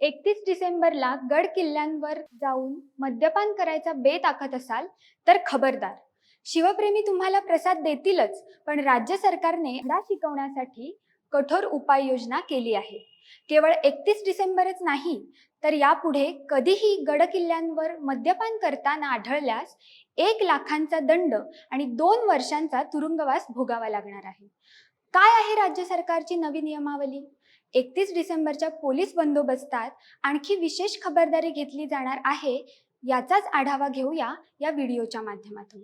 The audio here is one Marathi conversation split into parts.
एकतीस डिसेंबरला गड किल्ल्यांवर जाऊन मद्यपान करायचा बेत आखत असाल तर खबरदार. शिवप्रेमी तुम्हाला प्रसाद देतीलच पण राज्य सरकारने धडा शिकवण्यासाठी कठोर उपाययोजना केली आहे. केवळ एकतीस डिसेंबरच नाही तर यापुढे कधीही गड किल्ल्यांवर मद्यपान करताना आढळल्यास एक लाखांचा दंड आणि दोन वर्षांचा तुरुंगवास भोगावा लागणार आहे. काय आहे राज्य सरकारची नवी नियमावली? एकतीस डिसेंबरच्या पोलीस बंदोबस्तात आणखी विशेष खबरदारी घेतली जाणार आहे याचाच आढावा घेऊया या व्हिडिओच्या माध्यमातून.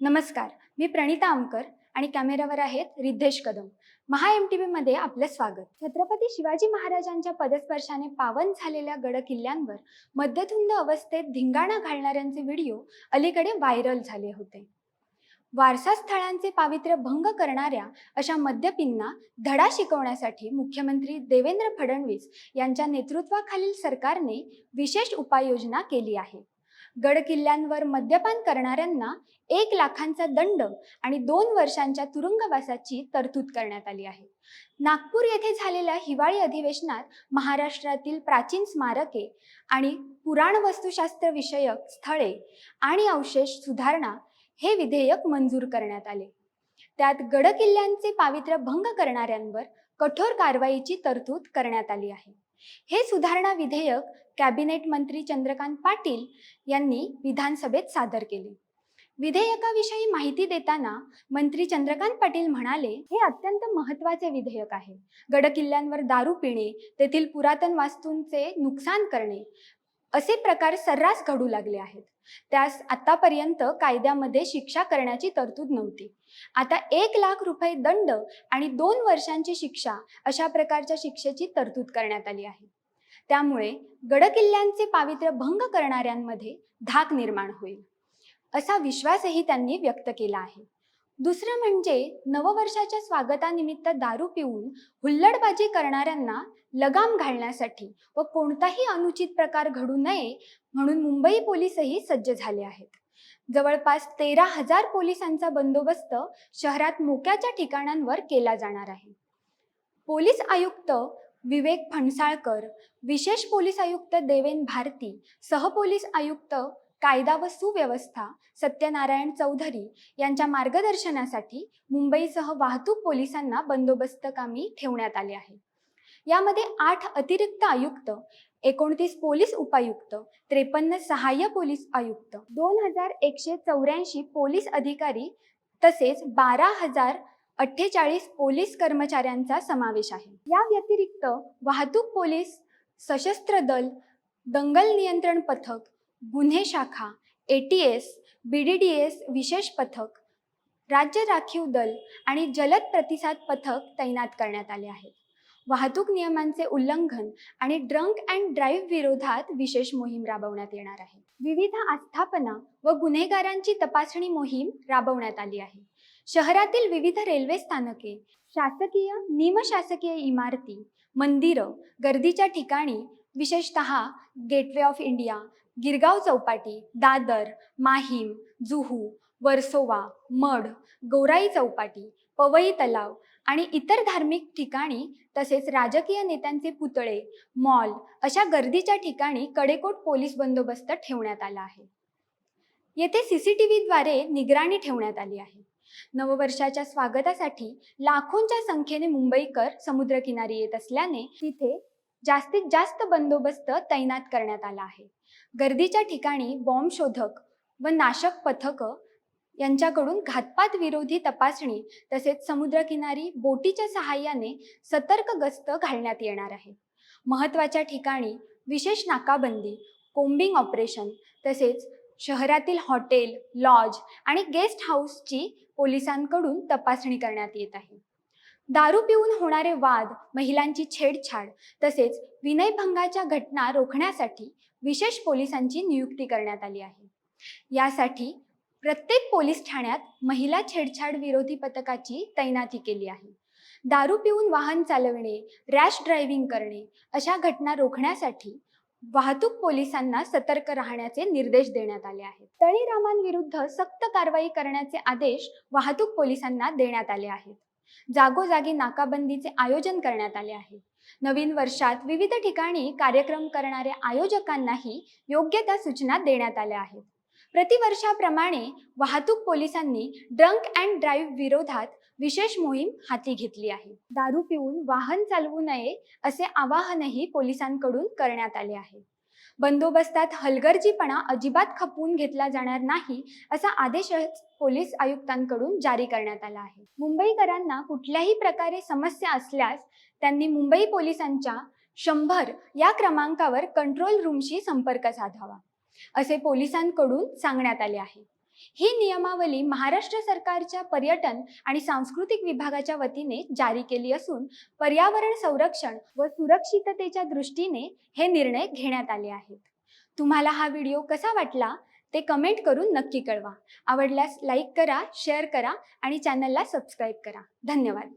नमस्कार मी प्रणिता आमकर आणि कॅमेरावर आहेत रिद्धेश कदम. महा एम टी व्हीमध्ये आपलं स्वागत. छत्रपती शिवाजी महाराजांच्या पदस्पर्शाने पावन झालेल्या गड किल्ल्यांवर मध्यधुंद अवस्थेत धिंगाणा घालणाऱ्यांचे व्हिडिओ अलीकडे व्हायरल झाले होते. वारसा स्थळांचे पावित्र्य भंग करणाऱ्या अशा मद्यपींना धडा शिकवण्यासाठी मुख्यमंत्री देवेंद्र फडणवीस यांच्या नेतृत्वाखालील सरकारने विशेष उपाययोजना केली आहे. गड किल्ल्यांवर मद्यपान करणाऱ्यांना एक लाखांचा दंड आणि दोन वर्षांच्या तुरुंगवासाची तरतूद करण्यात आली आहे. नागपूर येथे झालेल्या हिवाळी अधिवेशनात महाराष्ट्रातील प्राचीन स्मारके आणि पुराण वस्तुशास्त्र विषयक स्थळे आणि अवशेष सुधारणा हे विधेयक मंजूर करण्यात आले. त्यात गडकिल्ल्यांचे पावित्र्य भंग करणाऱ्यांवर कठोर कारवाईची तरतूद करण्यात आली आहे. हे सुधारणा विधेयक कॅबिनेट मंत्री चंद्रकांत पाटील यांनी विधानसभेत सादर केले. विधेयकाविषयी माहिती देताना मंत्री चंद्रकांत पाटील म्हणाले हे अत्यंत महत्त्वाचे विधेयक आहे. गडकिल्ल्यांवर दारू पिणे तेथील पुरातन वास्तूंचे नुकसान करणे असे प्रकार सर्रास घडू लागले आहेत. त्यास आतापर्यंत कायद्यामध्ये शिक्षा करण्याची तरतूद नव्हती. आता एक लाख रुपये दंड आणि दोन वर्षांची शिक्षा अशा प्रकारच्या शिक्षेची तरतूद करण्यात आली आहे. त्यामुळे गडकिल्ल्यांचे पावित्र्य भंग करणाऱ्यांमध्ये धाक निर्माण होईल असा विश्वासही त्यांनी व्यक्त केला आहे. दुसरं म्हणजे नववर्षाच्या स्वागतानिमित्त दारू पिऊन हुल्लडबाजी करणाऱ्यांना लगाम घालण्यासाठी व कोणताही अनुचित प्रकार घडू नये म्हणून मुंबई पोलीसही सज्ज झाले आहेत. जवळपास तेरा हजार पोलिसांचा बंदोबस्त शहरात मोक्याच्या ठिकाणांवर केला जाणार आहे. पोलीस आयुक्त विवेक फणसाळकर विशेष पोलीस आयुक्त देवेन भारती सहपोलीस आयुक्त कायदा व सुव्यवस्था सत्यनारायण चौधरी यांच्या मार्गदर्शनासाठी मुंबईसह वाहतूक पोलिसांना बंदोबस्त कामी ठेवण्यात आले आहे. यामध्ये आठ अतिरिक्त आयुक्त एकोणतीस पोलीस उपायुक्त त्रेपन्न सहाय्य पोलीस आयुक्त दोन हजार एकशे चौऱ्याऐंशी पोलीस अधिकारी तसेच बारा हजार अठ्ठेचाळीस पोलीस कर्मचाऱ्यांचा समावेश आहे. या व्यतिरिक्त वाहतूक पोलीस सशस्त्र दल दंगल नियंत्रण पथक गुन्हे शाखा A T S B D D S विशेष पथक राज्य राखीव दल आणि जलद प्रतिसाद पथक तैनात करण्यात आले आहेत वाहतूक नियमांचे उल्लंघन आणि ड्रंक अँड ड्राईव्ह विरोधात विशेष मोहीम राबवण्यात येणार आहे. विविध आस्थापना व गुन्हेगारांची तपासणी मोहीम राबवण्यात आली आहे. शहरातील विविध रेल्वे स्थानके शासकीय निमशासकीय इमारती मंदिरं गर्दीच्या ठिकाणी विशेषत gateway of India Girgaon Chowpatty Dadar Mahim Juhu Versova Madh Gorai Chowpatty Powai तलाव आणि इतर धार्मिक ठिकाणी तसेच राजकीय नेत्यांचे पुतळे मॉल अशा गर्दीच्या ठिकाणी कडेकोट पोलीस बंदोबस्त ठेवण्यात आला आहे. येथे सी सी टी व्हीद्वारे निगराणी ठेवण्यात आली आहे. नववर्षाच्या स्वागतासाठी लाखोंच्या संख्येने मुंबईकर समुद्रकिनारी येत असल्याने तिथे जास्तीत जास्त बंदोबस्त तैनात करण्यात आला आहे. गर्दीच्या ठिकाणी बॉम्ब शोधक व नाशक पथकं यांच्याकडून घातपात विरोधी तपासणी तसेच समुद्रकिनारी बोटीच्या सहाय्याने सतर्क गस्त घालण्यात येणार आहे. महत्त्वाच्या ठिकाणी विशेष नाकाबंदी कोम्बिंग ऑपरेशन तसेच शहरातील हॉटेल लॉज आणि गेस्ट हाऊसची पोलिसांकडून तपासणी करण्यात येत आहे. दारू पिऊन होणारे वाद महिलांची छेडछाड तसेच विनयभंगाच्या घटना रोखण्यासाठी विशेष पोलिसांची नियुक्ती करण्यात आली आहे. यासाठी प्रत्येक पोलीस ठाण्यात महिला छेडछाड विरोधी पथकाची तैनाती केली आहे. दारू पिऊन वाहन चालवणे रॅश ड्रायव्हिंग करणे अशा घटना रोखण्यासाठी वाहतूक पोलिसांना सतर्क राहण्याचे निर्देश देण्यात आले आहेत. तळीरामांविरुद्ध सक्त कारवाई करण्याचे आदेश वाहतूक पोलिसांना देण्यात आले आहेत. जागोजागी नाकाबंदीचे आयोजन करण्यात आले आहे. नवीन वर्षात विविध ठिकाणी कार्यक्रम करणाऱ्या आयोजकांनाही योग्य त्या सूचना देण्यात आल्या आहेत. प्रतिवर्षाप्रमाणे वाहतूक पोलिसांनी ड्रंक अँड ड्राईव्ह विरोधात विशेष मोहीम हाती घेतली आहे. दारू पिऊन वाहन चालवू नये असे आवाहनही पोलिसांकडून करण्यात आले आहे. बंदोबस्तात हलगर्जीपणा अजिबात खपवून घेतला जाणार नाही असा आदेश पोलीस आयुक्तांकडून जारी करण्यात आला आहे. मुंबईकरांना कुठल्याही प्रकारे समस्या असल्यास त्यांनी मुंबई पोलिसांच्या शंभर या क्रमांकावर कंट्रोल रूमशी संपर्क साधावा असे पोलिसांकडून सांगण्यात आले आहे. ही नियमावली महाराष्ट्र सरकारच्या पर्यटन आणि सांस्कृतिक विभागाच्या वतीने जारी केली असून पर्यावरण संरक्षण व सुरक्षिततेच्या दृष्टीने हे निर्णय घेण्यात आले आहेत. तुम्हाला हा व्हिडिओ कसा वाटला ते कमेंट करून नक्की कळवा. आवडल्यास लाईक करा शेअर करा आणि चॅनलला सबस्क्राईब करा. धन्यवाद.